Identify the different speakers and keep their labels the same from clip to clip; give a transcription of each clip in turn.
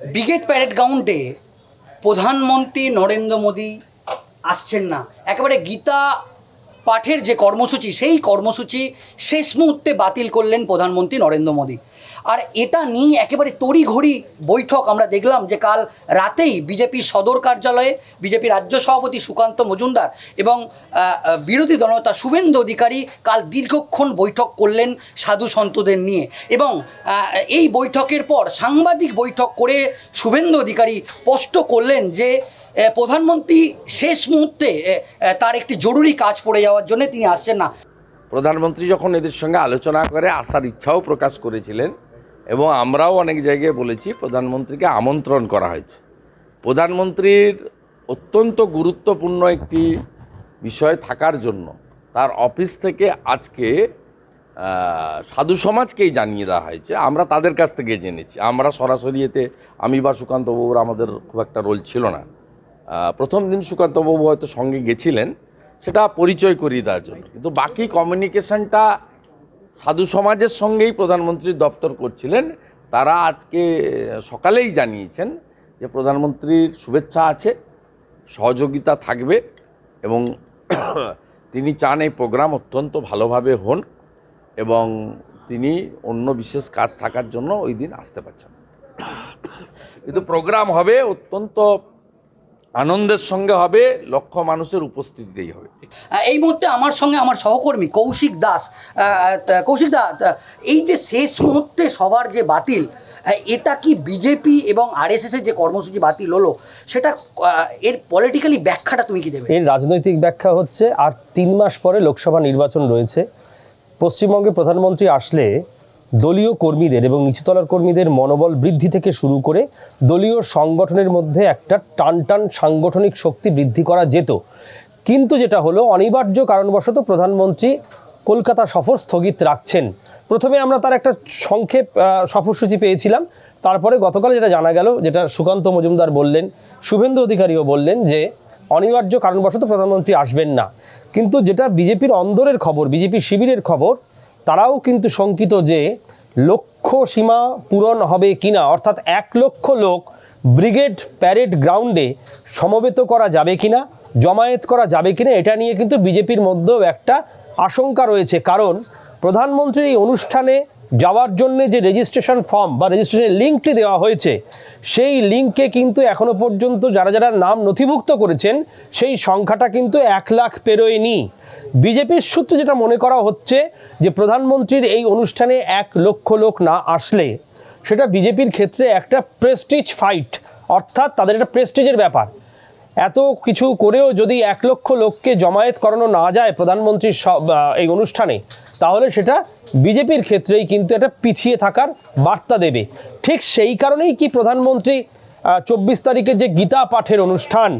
Speaker 1: Brigade parade গ্রাউন্ডে প্রধানমন্ত্রী নরেন্দ্র মোদী আসছেন না। একেবারে গীতা পাঠের যে কর্মসূচি, সেই কর্মসূচি শেষ মুহূর্তে বাতিল করলেন প্রধানমন্ত্রী নরেন্দ্র মোদী। আর এটা নিয়ে একেবারে তড়িঘড়ি বৈঠক আমরা দেখলাম যে কাল রাতেই বিজেপির সদর কার্যালয়ে বিজেপি রাজ্য সভাপতি সুকান্ত মজুমদার এবং বিরোধী দলনেতা শুভেন্দু অধিকারী কাল দীর্ঘক্ষণ বৈঠক করলেন সাধু সন্তদের নিয়ে এবং এই বৈঠকের পর সাংবাদিক বৈঠক করে শুভেন্দু অধিকারী স্পষ্ট করলেন যে প্রধানমন্ত্রী শেষ মুহূর্তে তার একটি জরুরি কাজ পড়ে যাওয়ার জন্য তিনি আসছেন না।
Speaker 2: প্রধানমন্ত্রী যখন এদের সঙ্গে আলোচনা করে আসার ইচ্ছাও প্রকাশ করেছিলেন এবং আমরাও অনেক জায়গায় বলেছি প্রধানমন্ত্রীকে আমন্ত্রণ করা হয়েছে। প্রধানমন্ত্রীর অত্যন্ত গুরুত্বপূর্ণ একটি বিষয় থাকার জন্য তার অফিস থেকে আজকে সাধু সমাজকেই জানিয়ে দেওয়া হয়েছে। আমরা তাদের কাছ থেকে জেনেছি। আমরা সরাসরি এতে, আমি বা সুকান্তবাবুর আমাদের খুব একটা রোল ছিল না। প্রথম দিন সুকান্তবাবু হয়তো সঙ্গে গেছিলেন, সেটা পরিচয় করিয়ে দেওয়ার জন্য। কিন্তু বাকি কমিউনিকেশনটা সাধু সমাজের সঙ্গেই প্রধানমন্ত্রীর দপ্তর করছিলেন। তারা আজকে সকালেই জানিয়েছেন যে প্রধানমন্ত্রীর শুভেচ্ছা আছে, সহযোগিতা থাকবে এবং তিনি চান এই প্রোগ্রাম অত্যন্ত ভালোভাবে হন এবং তিনি অন্য বিশেষ কাজ থাকার জন্য ওই দিন আসতে পারছেন। কিন্তু প্রোগ্রাম হবে অত্যন্ত আনন্দের সঙ্গে হবে লক্ষ মানুষের উপস্থিতিতেই হবে।
Speaker 1: এই মুহূর্তে আমার সঙ্গে আমার সহকর্মী কৌশিক দাস কৌশিক দাস এই যে শেষ মুহূর্তে সবার যে বাতিল এটা কি বিজেপি এবং আরএসএস এর যে কর্মসূচি বাতিল হলো সেটা এর পলিটিক্যালি ব্যাখ্যাটা তুমি কি দেবে?
Speaker 3: এর রাজনৈতিক ব্যাখ্যা হচ্ছে আর তিন মাস পরে লোকসভা নির্বাচন রয়েছে। পশ্চিমবঙ্গে প্রধানমন্ত্রী আসলে দলীয় কর্মীদের এবং নিচুতলার কর্মীদের মনোবল বৃদ্ধি থেকে শুরু করে দলীয় সংগঠনের মধ্যে একটা টানটান সাংগঠনিক শক্তি বৃদ্ধি করা যেত। কিন্তু যেটা হলো, অনিবার্য কারণবশত প্রধানমন্ত্রী কলকাতা সফর স্থগিত রাখছেন। প্রথমে আমরা তার একটা সংক্ষেপ সফরসূচি পেয়েছিলাম। তারপরে গতকাল যেটা জানা গেল, যেটা সুকান্ত মজুমদার বললেন, শুভেন্দু অধিকারীও বললেন যে, অনিবার্য কারণবশত প্রধানমন্ত্রী আসবেন না। কিন্তু যেটা বিজেপির অন্দরের খবর, বিজেপি শিবিরের খবর তারাও কিন্তু শঙ্কিত যে লক্ষ্য সীমা পূরণ হবে কিনা, অর্থাৎ এক লক্ষ লোক ব্রিগেড প্যারেড গ্রাউন্ডে সমবেত করা যাবে কিনা, জমায়েত করা যাবে কিনা, এটা নিয়ে কিন্তু বিজেপির মধ্যেও একটা আশঙ্কা রয়েছে। কারণ প্রধানমন্ত্রীর এই অনুষ্ঠানে যাওয়ার জন্য যে রেজিস্ট্রেশন ফর্ম বা রেজিস্ট্রেশন লিঙ্কটি দেওয়া হয়েছে, সেই লিঙ্কে কিন্তু এখনও পর্যন্ত যারা যারা নাম নথিভুক্ত করেছেন, সেই সংখ্যাটা কিন্তু এক লাখ পেরোয়নি। বিজেপির সূত্রে যেটা মনে করা হচ্ছে যে প্রধানমন্ত্রীর এই অনুষ্ঠানে এক লক্ষ লোক না আসলে, সেটা বিজেপির ক্ষেত্রে একটা প্রেস্টিজ ফাইট অর্থাৎ তাদের একটা প্রেস্টিজের ব্যাপার। এত কিছু করেও যদি এক লক্ষ লোককে জমায়েত করানো না যায় প্রধানমন্ত্রীর এই অনুষ্ঠানে, তাহলে সেটা বিজেপির ক্ষেত্রেই কিন্তু একটা পিছিয়ে থাকার বার্তা দেবে। ঠিক সেই কারণেই কি প্রধানমন্ত্রী চব্বিশ তারিখে যে গীতা পাঠের অনুষ্ঠান,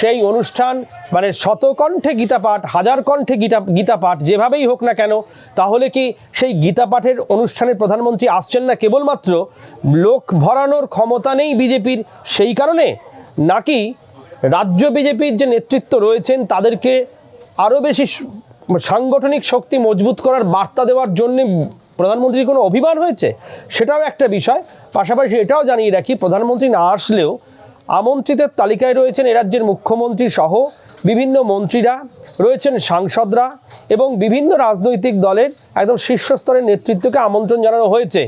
Speaker 3: সেই অনুষ্ঠান মানে শতকণ্ঠে গীতা পাঠ, হাজার কণ্ঠে গীতা গীতা পাঠ যেভাবেই হোক না কেন, তাহলে কি সেই গীতা পাঠের অনুষ্ঠানে প্রধানমন্ত্রী আসছেন না কেবলমাত্র লোক ভরানোর ক্ষমতা নেই বিজেপির সেই কারণে? নাকি রাজ্য বিজেপির যে নেতৃত্ব রয়েছেন, তাদেরকে আরও বেশি সাংগঠনিক শক্তি মজবুত করার বার্তা দেওয়ার জন্য প্রধানমন্ত্রীর কোনো অভিমান হয়েছে? সেটাও একটা বিষয়। পাশাপাশি এটাও জানিয়ে রাখি, প্রধানমন্ত্রী না আসলেও আমন্ত্রিতের তালিকায় রয়েছেন রাজ্যের মুখ্যমন্ত্রী সহ বিভিন্ন মন্ত্রীরা, রয়েছেন সাংসদরা এবং বিভিন্ন রাজনৈতিক দলের একদম শীর্ষস্তরের নেতৃত্বকে আমন্ত্রণ জানানো হয়েছে।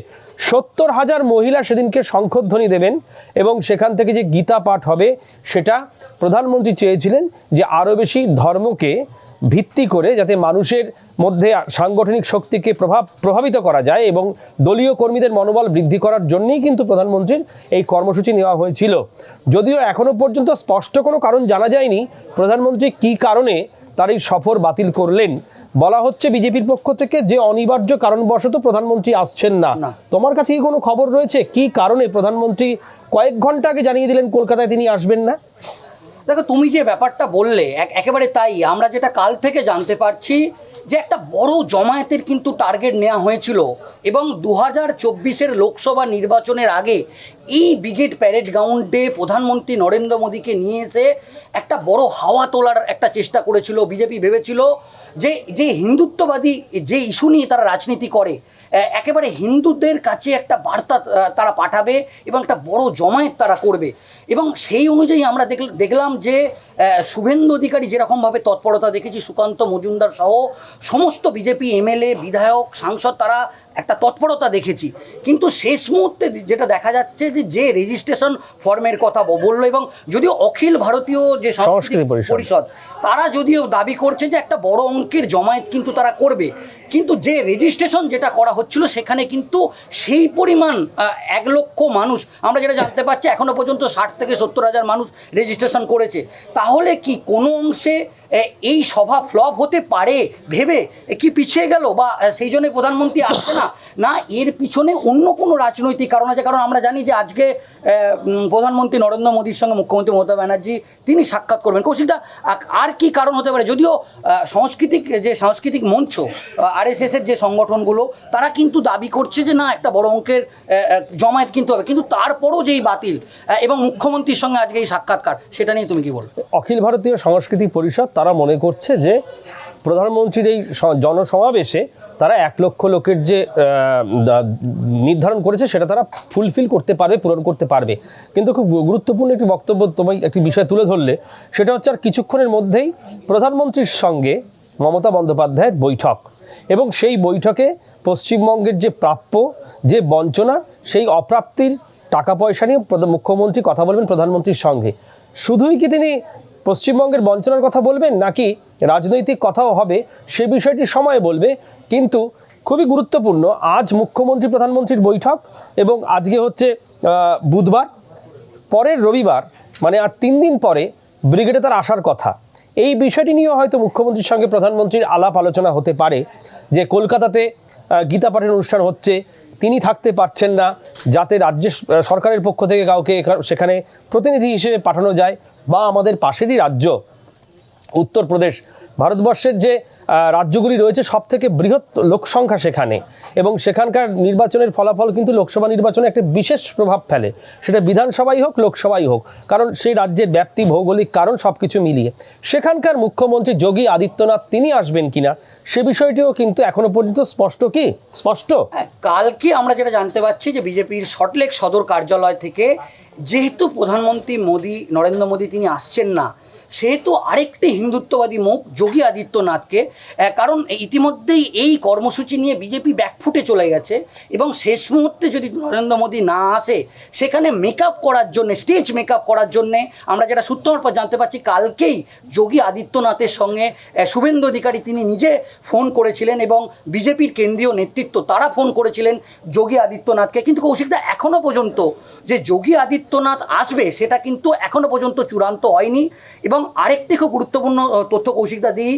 Speaker 3: সত্তর হাজার মহিলা সেদিনকে শঙ্খধ্বনি দেবেন এবং সেখান থেকে যে গীতা পাঠ হবে, সেটা প্রধানমন্ত্রী চেয়েছিলেন যে আরও বেশি ধর্মকে ভিত্তি করে যাতে মানুষের মধ্যে সাংগঠনিক শক্তিকে প্রভাব প্রভাবিত করা যায় এবং দলীয় কর্মীদের মনোবল বৃদ্ধি করার জন্যই কিন্তু প্রধানমন্ত্রীর এই কর্মসূচি নেওয়া হয়েছিল। যদিও এখনও পর্যন্ত স্পষ্ট কোনো কারণ জানা যায়নি প্রধানমন্ত্রী কী কারণে তার এই সফর বাতিল করলেন। বলা হচ্ছে বিজেপির পক্ষ থেকে যে অনিবার্য কারণবশত প্রধানমন্ত্রী আসছেন না।
Speaker 1: না।
Speaker 3: তোমার কাছে কি কোনো খবর রয়েছে? কি কারণে প্রধানমন্ত্রী কয়েক ঘণ্টা আগে জানিয়ে দিলেন কলকাতায় তিনি আসবেন না?
Speaker 1: দেখো, তুমি যে ব্যাপারটা বললে, এক- একেবারে তাই। আমরা যেটা কাল থেকে জানতে পারছি যে একটা বড় জমায়েতের কিন্তু টার্গেট নেওয়া হয়েছিল এবং দু হাজার চব্বিশের লোকসভা নির্বাচনের আগে এই ব্রিগেড প্যারেড গ্রাউন্ডে প্রধানমন্ত্রী নরেন্দ্র মোদীকে নিয়ে এসে একটা বড় হাওয়া তোলার একটা চেষ্টা করেছিল। বিজেপি ভেবেছিল যে যে হিন্দুত্ববাদী, যে ইস্যু নিয়ে তারা রাজনীতি করে একেবারে হিন্দুদের কাছে একটা বার্তা তারা পাঠাবে এবং একটা বড় জমায়েত তারা করবে। এবং সেই অনুযায়ী আমরা দেখল- দেখলাম যে শুভেন্দু অধিকারী যেরকমভাবে তৎপরতা দেখেছি সুকান্ত মজুমদার সহ সমস্ত বিজেপি এমএলএ বিধায়ক সাংসদ তারা একটা তৎপরতা দেখেছি কিন্তু শেষ মুহূর্তে যেটা দেখা যাচ্ছে যে যে রেজিস্ট্রেশন ফর্মের কথা বলল এবং যদিও অখিল ভারতীয় যে
Speaker 3: সংস্কৃতি। পরিষদ
Speaker 1: তারা যদিও দাবি করছে যে একটা বড় অঙ্কের জমায়েত কিন্তু তারা করবে কিন্তু যে রেজিস্ট্রেশন যেটা করা হচ্ছিল সেখানে কিন্তু সেই পরিমাণ এক লক্ষ মানুষ আমরা যেটা জানতে পারছি এখনও পর্যন্ত ষাট থেকে সত্তর হাজার মানুষ রেজিস্ট্রেশন করেছে। তাহলে কি কোনো অংশে এই সভা ফ্লপ হতে পারে ভেবে কি পিছিয়ে গেল বা সেই জন্য প্রধানমন্ত্রী আসছে না? না, এর পিছনে অন্য কোনো রাজনৈতিক কারণ আছে? কারণ আমরা জানি যে আজকে প্রধানমন্ত্রী নরেন্দ্র মোদীর সঙ্গে মুখ্যমন্ত্রী মমতা ব্যানার্জি তিনি সাক্ষাৎ করবেন। কৌশিকদা আর কি কারণ হতে পারে? যদিও সাংস্কৃতিক যে সাংস্কৃতিক মঞ্চ আরএসএস এর যে সংগঠনগুলো, তারা কিন্তু দাবি করছে যে না, একটা বড় অঙ্কের জমায়েত কিন্তু হবে। কিন্তু তারপরও যেই বাতিল এবং মুখ্যমন্ত্রীর সঙ্গে আজকে এই সাক্ষাৎকার, সেটা নিয়ে তুমি কি বলবে?
Speaker 3: অখিল ভারতীয় সাংস্কৃতিক পরিষদ তারা মনে করছে যে প্রধানমন্ত্রীর এই জনসমাবেশে তারা এক লক্ষ লোকের যে নির্ধারণ করেছে সেটা তারা ফুলফিল করতে পারবে, পূরণ করতে পারবে। কিন্তু খুব গুরুত্বপূর্ণ একটি বক্তব্য তোমায় একটি বিষয় তুলে ধরলে, সেটা হচ্ছে আর কিছুক্ষণের মধ্যেই প্রধানমন্ত্রীর সঙ্গে মমতা বন্দ্যোপাধ্যায়ের বৈঠক এবং সেই বৈঠকে পশ্চিমবঙ্গের যে প্রাপ্য যে বঞ্চনা, সেই অপ্রাপ্তির টাকা পয়সা নিয়ে মুখ্যমন্ত্রী কথা বলবেন প্রধানমন্ত্রীর সঙ্গে। শুধুই কি তিনি পশ্চিমবঙ্গের বঞ্চনার কথা বলবেন নাকি রাজনৈতিক কথাও হবে, সে বিষয়টি সময় বলবে। কিন্তু খুবই গুরুত্বপূর্ণ, আজ মুখ্যমন্ত্রী, প্রধানমন্ত্রীর বৈঠক এবং আজকে হচ্ছে বুধবার, পরের রবিবার মানে আর তিন দিন পরে ব্রিগেডে তার আসার কথা। এই বিষয়টি নিয়েও হয়তো মুখ্যমন্ত্রীর সঙ্গে প্রধানমন্ত্রীর আলাপ আলোচনা হতে পারে, যে কলকাতাতে গীতা পাঠের অনুষ্ঠান হচ্ছে, তিনি থাকতে পারছেন না, যাতে রাজ্য সরকারের পক্ষ থেকে কাউকে সেখানে প্রতিনিধি হিসেবে পাঠানো যায়। বা আমাদের পাশেরই রাজ্য উত্তরপ্রদেশ ভারতবর্ষের যে রাজ্যগুলি রয়েছে সব থেকে বৃহৎ লোকসংখ্যা সেখানে। এবং সেখানকার নির্বাচনের ফলাফল কিন্তু লোকসভা নির্বাচনে একটা বিশেষ প্রভাব ফেলে। সেটা বিধানসভাই হোক লোকসভাই হোক। কারণ সেই রাজ্যের ব্যাপ্তি ভৌগোলিক কারণ সব কিছু মিলিয়ে। সেখানকার মুখ্যমন্ত্রী যোগী আদিত্যনাথ তিনি আসবেন কিনা সে বিষয়টিও কিন্তু এখনও পর্যন্ত স্পষ্ট কি? স্পষ্ট?
Speaker 1: হ্যাঁ, কালকে আমরা যেটা জানতে পারছি যে বিজেপির সল্টলেক সদর কার্যালয় থেকে যেহেতু প্রধানমন্ত্রী মোদী নরেন্দ্র মোদী তিনি আসছেন না সেহেতু আরেকটি হিন্দুত্ববাদী মুখ যোগী আদিত্যনাথকে কারণ ইতিমধ্যেই এই কর্মসূচি নিয়ে বিজেপি ব্যাকফুটে চলে গেছে এবং শেষ মুহূর্তে যদি নরেন্দ্র মোদী না আসে, সেখানে মেকআপ করার জন্য স্টেজ মেকআপ করার জন্য আমরা যেটা সূত্রের পর জানতে পারছি কালকেই যোগী আদিত্যনাথের সঙ্গে শুভেন্দু অধিকারী তিনি নিজে ফোন করেছিলেন এবং বিজেপির কেন্দ্রীয় নেতৃত্ব তারা ফোন করেছিলেন যোগী আদিত্যনাথকে। কিন্তু কৌশিকদা এখনও পর্যন্ত যে যোগী আদিত্যনাথ আসবে, সেটা কিন্তু এখনও পর্যন্ত চূড়ান্ত হয়নি এবং আরেকটি খুব গুরুত্বপূর্ণ তথ্য কৌশিকদা দিই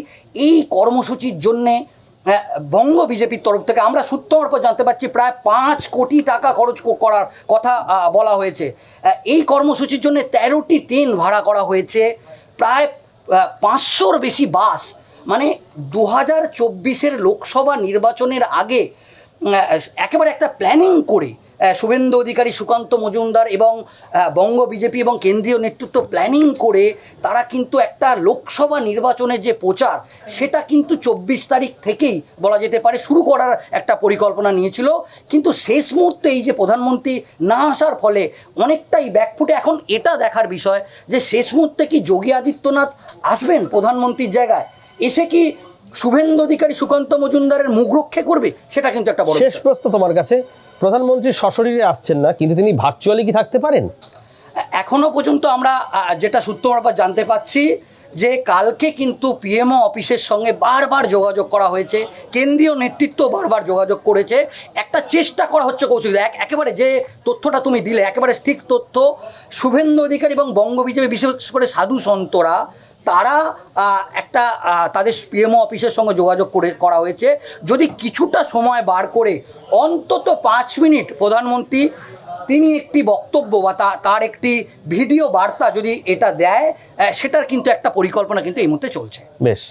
Speaker 1: এই কর্মসূচির জন্যে আহ, বঙ্গ বিজেপির তরফ থেকে আমরা সূত্র মারফত জানতে পারছি প্রায় পাঁচ কোটি টাকা খরচ করার কথা বলা হয়েছে। এই কর্মসূচির জন্য তেরোটি ট্রেন ভাড়া করা হয়েছে প্রায় পাঁচশোর বেশি বাস। মানে দু হাজার চব্বিশের লোকসভা নির্বাচনের আগে একেবারে একটা প্ল্যানিং করে শুভেন্দু অধিকারী সুকান্ত মজুমদার এবং বঙ্গ বিজেপি এবং কেন্দ্রীয় নেতৃত্ব প্ল্যানিং করে তারা কিন্তু একটা লোকসভা নির্বাচনের যে প্রচার, সেটা কিন্তু চব্বিশ তারিখ থেকেই বলা যেতে পারে শুরু করার একটা পরিকল্পনা নিয়েছিল। কিন্তু শেষ মুহূর্তে এই যে প্রধানমন্ত্রী না আসার ফলে অনেকটাই ব্যাকফুটে, এখন এটা দেখার বিষয় যে শেষ মুহূর্তে কি যোগী আদিত্যনাথ আসবেন প্রধানমন্ত্রীর জায়গায়? এসে কি শুভেন্দু অধিকারী সুকান্ত মজুমদারের মুখ রক্ষে করবে সেটা কিন্তু একটা বড়
Speaker 3: শেষ। প্রশ্ন তোমার কাছে। প্রধানমন্ত্রী সশরীরে আসছেন না কিন্তু তিনি ভার্চুয়ালি কি থাকতে পারেন?
Speaker 1: এখনও পর্যন্ত আমরা যেটা সূত্র মারফত জানতে পাচ্ছি যে কালকে কিন্তু পিএমও অফিসের সঙ্গে বারবার যোগাযোগ করা হয়েছে কেন্দ্রীয় নেতৃত্ব বারবার যোগাযোগ করেছে। একটা চেষ্টা করা হচ্ছে কৌশল এক একেবারে যে তথ্যটা তুমি দিলে একেবারে ঠিক তথ্য শুভেন্দু অধিকারী এবং বঙ্গ বিজেপি বিশেষ করে সাধু সন্তরা তারা একটা তাদের পিএমও অফিসের সঙ্গে যোগাযোগ করে, করা হয়েছে। যদি কিছুটা সময় বার করে অন্তত পাঁচ মিনিট প্রধানমন্ত্রী, তিনি একটি বক্তব্য বা তার একটি ভিডিও বার্তা যদি এটা দেয় সেটার কিন্তু একটা পরিকল্পনা কিন্তু এই মুহূর্তে চলছে।
Speaker 3: বেশ।